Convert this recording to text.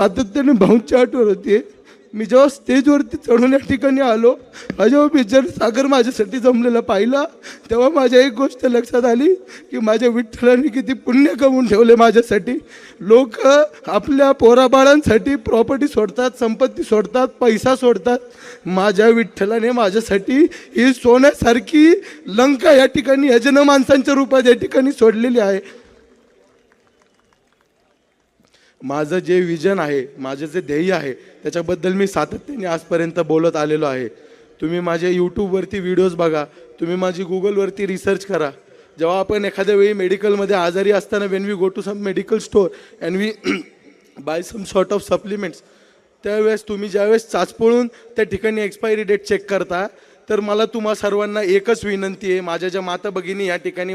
सातत्याने भाऊंची आठवण होते. मी जेव्हा स्टेजवरती चढून या ठिकाणी आलो माझ्या बिचार सागर माझ्यासाठी जमलेला पाहिला. तेव्हा माझ्या एक गोष्ट लक्षात आली की माझ्या विठ्ठलाने किती पुण्य कमवून ठेवले माझ्यासाठी. लोक आपल्या पोराबाळांसाठी प्रॉपर्टी सोडतात संपत्ती सोडतात पैसा सोडतात. माझ्या विठ्ठलाने माझ्यासाठी ही सोन्यासारखी लंका या ठिकाणी यजन माणसांच्या रूपात या ठिकाणी सोडलेली आहे. माझं जे विजन आहे माझं जे ध्येय आहे त्याच्याबद्दल मी सातत्याने आजपर्यंत बोलत आलेलो आहे. तुम्ही माझे यूट्यूबवरती व्हिडिओज बघा तुम्ही माझी गुगलवरती रिसर्च करा. जेव्हा आपण एखाद्या वेळी मेडिकलमध्ये आजारी असताना when we go to some medical store and we buy some sort of supplements त्यावेळेस तुम्ही ज्यावेळेस चाचपळून त्या ठिकाणी एक्सपायरी डेट चेक करता तर मला तुम्हा सर्वांना एकच विनंती आहे माझ्या ज्या माता भगिनी या ठिकाणी